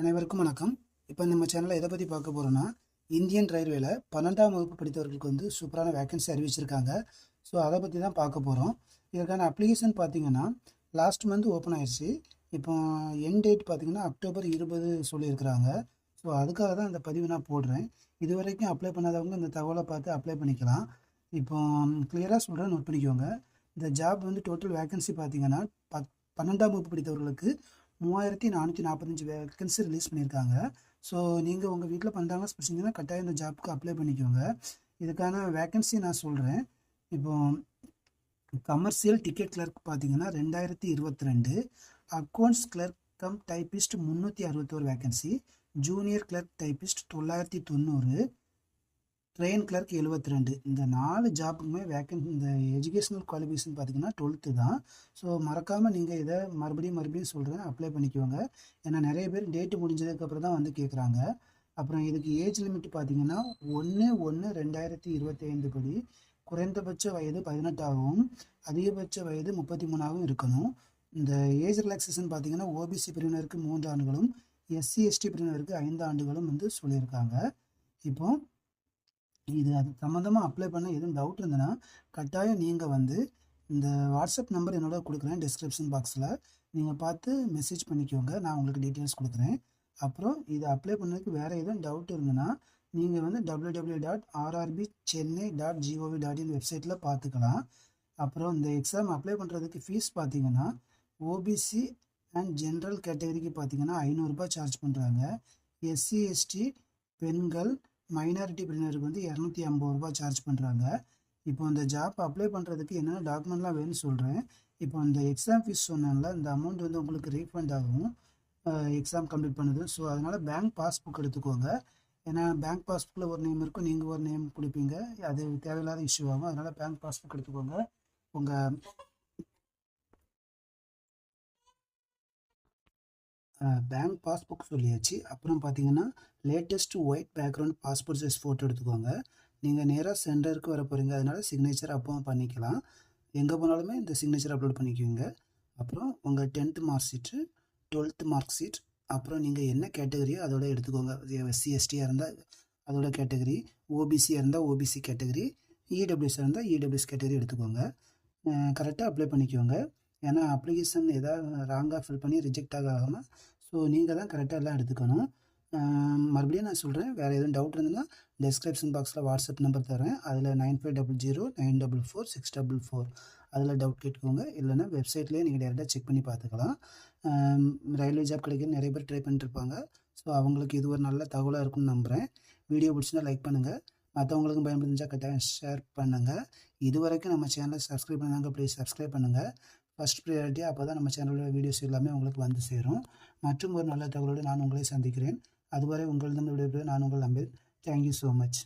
அனைவருக்கும் வணக்கம். இப்போ நம்ம சேனலில் எதை பற்றி பார்க்க போகிறோன்னா இந்தியன் ரயில்வேல பன்னெண்டாம் வகுப்பு படித்தவர்களுக்கு வந்து சூப்பரான வேகன்சி அறிவிச்சிருக்காங்க. ஸோ அதை பற்றி தான் பார்க்க போகிறோம் இதற்கான அப்ளிகேஷன் பார்த்தீங்கன்னா லாஸ்ட் மந்த் ஓப்பன் ஆயிடுச்சு இப்போ என் டேட் பார்த்தீங்கன்னா அக்டோபர் இருபது சொல்லியிருக்கிறாங்க. ஸோ அதுக்காக தான் அந்த பதிவு நான் போடுறேன். இது வரைக்கும் அப்ளை பண்ணாதவங்க இந்த தகவலை பார்த்து அப்ளை பண்ணிக்கலாம். இப்போ கிளியராக சொல்கிறேன் நோட் பண்ணிக்கோங்க. இந்த ஜாப் வந்து டோட்டல் வேகன்சி பார்த்தீங்கன்னா பத் பன்னெண்டாம் வகுப்பு படித்தவர்களுக்கு மூவாயிரத்தி நானூற்றி நாற்பத்தஞ்சு வேகன்சி ரிலீஸ் பண்ணியிருக்காங்க. ஸோ நீங்கள் உங்கள் வீட்டில் பண்ணுறாங்க படிச்சிங்கன்னா கட்டாயம் இந்த ஜாப்புக்கு அப்ளை பண்ணிக்கோங்க. இதுக்கான வேகன்சி நான் சொல்கிறேன் இப்போ கமர்ஷியல் டிக்கெட் கிளர்க் பார்த்தீங்கன்னா ரெண்டாயிரத்தி இருபத்தி ரெண்டு அக்கௌண்ட்ஸ் கிளர்க் கம் டைப்பிஸ்ட் முந்நூற்றி அறுபத்தோரு வேகன்சி ஜூனியர் கிளர்க் டைப்பிஸ்ட் தொள்ளாயிரத்தி தொண்ணூறு ட்ரெயின் கிளர்க் எழுபத்தி ரெண்டு இந்த நாலு ஜாப்புக்குமே வேக்கன் இந்த எஜுகேஷனல் குவாலிஃபிகேஷன் பார்த்தீங்கன்னா டுவெல்த்து தான். ஸோ மறக்காமல் நீங்கள் இதை மறுபடியும் மறுபடியும் சொல்கிறேன் அப்ளை பண்ணிக்கோங்க. ஏன்னா நிறைய பேர் டேட்டு முடிஞ்சதுக்கப்புறம் தான் வந்து கேட்குறாங்க அப்புறம் இதுக்கு ஏஜ் லிமிட் பார்த்தீங்கன்னா ஒன்று ஒன்று ரெண்டாயிரத்தி இருபத்தி ஐந்து படி. குறைந்தபட்ச வயது பதினெட்டாகவும் அதிகபட்ச வயது முப்பத்தி மூணாகவும் இருக்கணும். இந்த ஏஜ் ரிலாக்ஸேஷன் பார்த்தீங்கன்னா ஓபிசி பிரிவினருக்கு மூன்று ஆண்டுகளும் எஸ்சி எஸ்டி பிரிவினருக்கு ஐந்து ஆண்டுகளும் வந்து சொல்லியிருக்காங்க. இப்போ இது அது சம்மந்தமாக அப்ளை பண்ண எதுவும் டவுட் இருந்ததுன்னா கட்டாயம் நீங்கள் வந்து இந்த வாட்ஸ்அப் நம்பர் என்னோட கொடுக்குறேன் டிஸ்கிரிப்ஷன் பாக்ஸில் நீங்கள் பார்த்து மெசேஜ் பண்ணிக்கோங்க. நான் உங்களுக்கு டீட்டெயில்ஸ் கொடுக்குறேன். அப்புறம் இது அப்ளை பண்ணதுக்கு வேறு எதுவும் டவுட் இருந்ததுன்னா நீங்கள் வந்து W W dot RRB Chennai dot G O V dot in வெப்சைட்டில் பார்த்துக்கலாம் அப்புறம் இந்த எக்ஸாம் அப்ளை பண்ணுறதுக்கு ஃபீஸ் பார்த்தீங்கன்னா ஓபிசி அண்ட் ஜென்ரல் கேட்டகரிக்கு பார்த்தீங்கன்னா ஐநூறுரூபா சார்ஜ் பண்ணுறாங்க எஸ்சி எஸ்டி பெண்கள் மைனாரிட்டி பிரினருக்கு வந்து இரநூத்தி ஐம்பது ரூபா சார்ஜ் பண்ணுறாங்க இப்போ அந்த ஜாப் அப்ளை பண்ணுறதுக்கு என்னென்ன டாக்குமெண்ட்லாம் வேணும்னு சொல்கிறேன் இப்போ அந்த எக்ஸாம் ஃபீஸ் சொன்னால இந்த அமௌண்ட் வந்து உங்களுக்கு ரீஃபண்ட் ஆகும். எக்ஸாம் கம்ப்ளீட் பண்ணுது. ஸோ அதனால் பேங்க் பாஸ்புக் எடுத்துக்கோங்க. ஏன்னா பேங்க் பாஸ்புக்கில் ஒரு நேம் இருக்கும் நீங்கள் ஒரு நேம் கொடுப்பீங்க. அது தேவையில்லாத இஷ்யூ ஆகும். அதனால் பேங்க் பாஸ்புக் எடுத்துக்கோங்க. உங்கள் பேங்க் பாஸ்புக் சொல்லியாச்சு. அப்புறம் பார்த்தீங்கன்னா latest white background passport size photo எடுத்துக்கோங்க. நீங்கள் நேராக சென்டருக்கு வர போகிறீங்க அதனால் சிக்னேச்சர் அப்பவும் பண்ணிக்கலாம். எங்கே போனாலுமே இந்த சிக்னேச்சர் அப்லோட் பண்ணிக்குவீங்க. அப்புறம் உங்கள் tenth mark sheet twelfth mark sheet அப்புறம் நீங்கள் என்ன கேட்டகரியோ அதோட எடுத்துக்கோங்க. எஸ்சி எஸ்டியாக இருந்தால் அதோட கேட்டகரி ஓபிசியாக இருந்தால் ஓபிசி கேட்டகரி இடபிள்யூஸாக இருந்தால் இடபிள்யூஎஸ் கேட்டகரி எடுத்துக்கோங்க. கரெக்டாக அப்ளை பண்ணிக்கோங்க. ஏன்னா அப்ளிகேஷன் எதாவது ராங்காக ஃபில் பண்ணி ரிஜெக்ட் ஆகாமல் ஸோ நீங்கள் தான் கரெக்டாக எல்லாம் எடுத்துக்கணும். மறுபடியும் நான் சொல்கிறேன் வேறு எதுவும் டவுட் இருந்ததுன்னா டிஸ்கிரிப்ஷன் பாக்ஸில் வாட்ஸ்அப் நம்பர் தரேன். அதில் nine five double zero nine double four six double four அதில் டவுட் கேட்டுக்கோங்க. இல்லைன்னா வெப்சைட்லேயே நீங்கள் டேரெக்டாக செக் பண்ணி பார்த்துக்கலாம். ரயில்வே ஜாப் கிடைக்க நிறைய பேர் ட்ரை பண்ணிட்டுருப்பாங்க ஸோ அவங்களுக்கு இது ஒரு நல்ல தகவலாக இருக்கும்னு நம்புகிறேன் வீடியோ பிடிச்சினா லைக் பண்ணுங்கள் மற்றவங்களுக்கும் பயன்படுத்திச்சா கட்டாயம் ஷேர் பண்ணுங்கள் இது வரைக்கும் நம்ம சேனலை சப்ஸ்கிரைப் பண்ணாங்க ப்ளீஸ் சப்ஸ்கிரைப் பண்ணுங்கள் ஃபஸ்ட் ப்ரையாரிட்டி அப்போ தான் நம்ம சேனலோட வீடியோஸ் எல்லாமே உங்களுக்கு வந்து சேரும். மற்றும் ஒரு நல்ல தகவலோடு நான் உங்களை சந்திக்கிறேன். அதுவரை உங்களிடம் விடைபெறுவது நான் உங்கள் நம்பேன் தேங்க்யூ ஸோ மச்